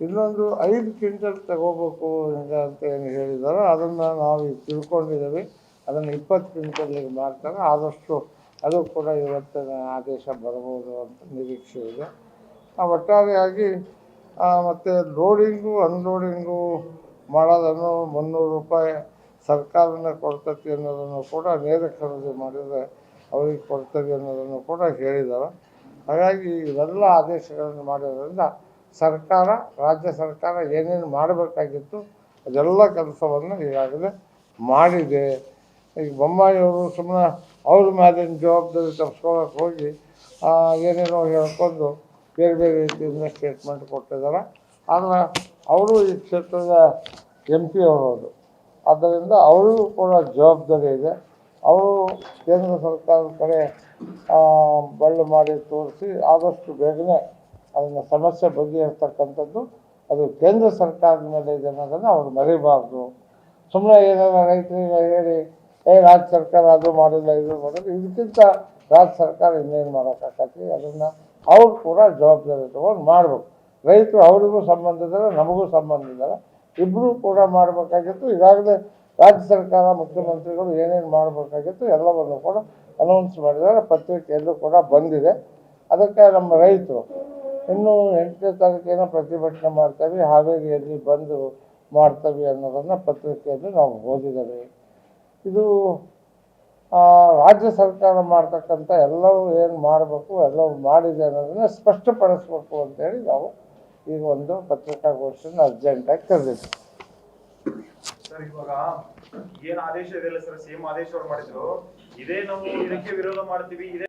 ಇನ್ನೊಂದು ಐದು ಕ್ವಿಂಟಲ್ ತಗೋಬೇಕು ಅಂತ ಏನು ಹೇಳಿದಾರೋ ಅದನ್ನು ನಾವು ತಿಳ್ಕೊಂಡಿದ್ದೀವಿ. ಅದನ್ನು ಇಪ್ಪತ್ತು ಕ್ವಿಂಟಲ್ಗೆ ಮಾಡ್ತಾರೆ ಆದಷ್ಟು ಅದು ಕೂಡ ಇವತ್ತಿನ ಆದೇಶ ಬರ್ಬೋದು ಅಂತ ನಿರೀಕ್ಷೆ ಇದೆ. ಒಟ್ಟಾರೆಯಾಗಿ ಮತ್ತು ಮತ್ತೆ ಲೋಡಿಂಗು ಅನ್ಲೋಡಿಂಗು ಮಾಡೋದನ್ನು ಮುನ್ನೂರು ರೂಪಾಯಿ ಸರ್ಕಾರನೇ ಕೊಡ್ತತಿ ಅನ್ನೋದನ್ನು ಕೂಡ ನೇರ ಖರೀದಿ ಮಾಡಿದರೆ ಅವ್ರಿಗೆ ಕೊಡ್ತದೆ ಅನ್ನೋದನ್ನು ಕೂಡ ಹೇಳಿದ್ದಾರೆ. ಹಾಗಾಗಿ ಇವೆಲ್ಲ ಆದೇಶಗಳನ್ನು ಮಾಡಿರೋದ್ರಿಂದ ಸರ್ಕಾರ, ರಾಜ್ಯ ಸರ್ಕಾರ ಏನೇನು ಮಾಡಬೇಕಾಗಿತ್ತು, ಅದೆಲ್ಲ ಕೆಲಸವನ್ನು ಈಗಾಗಲೇ ಮಾಡಿದೆ. ಈಗ ಬೊಮ್ಮಾಯಿಯವರು ಸುಮ್ಮನೆ ಅವ್ರ ಮೇಲಿನ ಜವಾಬ್ದಾರಿ ತಪ್ಪಿಸ್ಕೊಳಕ್ಕೆ ಹೋಗಿ ಏನೇನೋ ಹೇಳ್ಕೊಂಡು ಬೇರೆ ಬೇರೆ ರೀತಿಯಿಂದ ಸ್ಟೇಟ್ಮೆಂಟ್ ಕೊಟ್ಟಿದ್ದಾರೆ. ಆದರೆ ಅವರು ಈ ಕ್ಷೇತ್ರದ ಎಂ ಪಿ ಅವರು ಆದ್ದರಿಂದ ಅವರಿಗೂ ಕೂಡ ಜವಾಬ್ದಾರಿ ಇದೆ. ಅವರು ಕೇಂದ್ರ ಸರ್ಕಾರದ ಕಡೆ ಬಳ್ಳು ಮಾಡಿ ತೋರಿಸಿ ಆದಷ್ಟು ಬೇಗನೆ ಅದನ್ನು ಸಮಸ್ಯೆ ಬಗೆಹರಿಸ್ತಕ್ಕಂಥದ್ದು ಅದು ಕೇಂದ್ರ ಸರ್ಕಾರದ ಮೇಲೆ ಇದೆ ಅನ್ನೋದನ್ನು ಅವ್ರು ಮರಿಬಾರ್ದು. ಸುಮ್ಮನೆ ಏನಾರ ರೈತರಿಗೆ ಹೇಳಿ, ಏ, ರಾಜ್ಯ ಸರ್ಕಾರ ಅದು ಮಾಡಿಲ್ಲ, ಇದು ಮಾಡಿಲ್ಲ, ಇದಕ್ಕಿಂತ ರಾಜ್ಯ ಸರ್ಕಾರ ಇನ್ನೇನು ಮಾಡೋಕ್ಕಾಗತ್ತೆ? ಅದನ್ನು ಅವ್ರು ಕೂಡ ಜವಾಬ್ದಾರಿ ತಗೊಂಡು ಮಾಡಬೇಕು. ರೈತರು ಅವ್ರಿಗೂ ಸಂಬಂಧ ಇದ್ದಾರೆ ನಮಗೂ ಸಂಬಂಧ ಇದ್ದಾರೆ ಇಬ್ಬರೂ ಕೂಡ ಮಾಡಬೇಕಾಗಿತ್ತು. ಈಗಾಗಲೇ ರಾಜ್ಯ ಸರ್ಕಾರ, ಮುಖ್ಯಮಂತ್ರಿಗಳು ಏನೇನು ಮಾಡಬೇಕಾಗಿತ್ತು ಎಲ್ಲವನ್ನು ಕೂಡ ಅನೌನ್ಸ್ ಮಾಡಿದ್ದಾರೆ. ಪತ್ರಿಕೆಯಲ್ಲೂ ಕೂಡ ಬಂದಿದೆ. ಅದಕ್ಕೆ ನಮ್ಮ ರೈತರು ಇನ್ನು ಎಂಟನೇ ತಾರೀಕೇನ ಪ್ರತಿಭಟನೆ ಮಾಡ್ತೇವೆ, ಹಾವೇರಿಯಲ್ಲಿ ಬಂದು ಮಾಡ್ತೇವೆ ಅನ್ನೋದನ್ನು ಪತ್ರಿಕೆಯಲ್ಲಿ ನಾವು ಓದಿದ್ದೇವೆ. ಇದು ರಾಜ್ಯ ಸರ್ಕಾರ ಮಾಡ್ತಕ್ಕಂಥ ಎಲ್ಲವೂ ಏನು ಮಾಡಬೇಕು, ಎಲ್ಲವೂ ಮಾಡಿದೆ ಅನ್ನೋದನ್ನು ಸ್ಪಷ್ಟಪಡಿಸ್ಬೇಕು ಅಂತೇಳಿ ನಾವು ಈಗ ಒಂದು ಪತ್ರಿಕಾಗೋಷ್ಠಿಯನ್ನು ಅರ್ಜೆಂಟಾಗಿ ಕರೆದಿದ್ವಿ ಸರ್, ಇವಾಗ ಏನು ಆದೇಶ ಇದೆಯಲ್ಲ ಸರ್? ಸೇಮ್ ಆದೇಶ ಅವ್ರು ಮಾಡಿದ್ರು. ಇದೇ ನಾವು ಇದಕ್ಕೆ ವಿರೋಧ ಮಾಡ್ತೀವಿ, ಇದೇ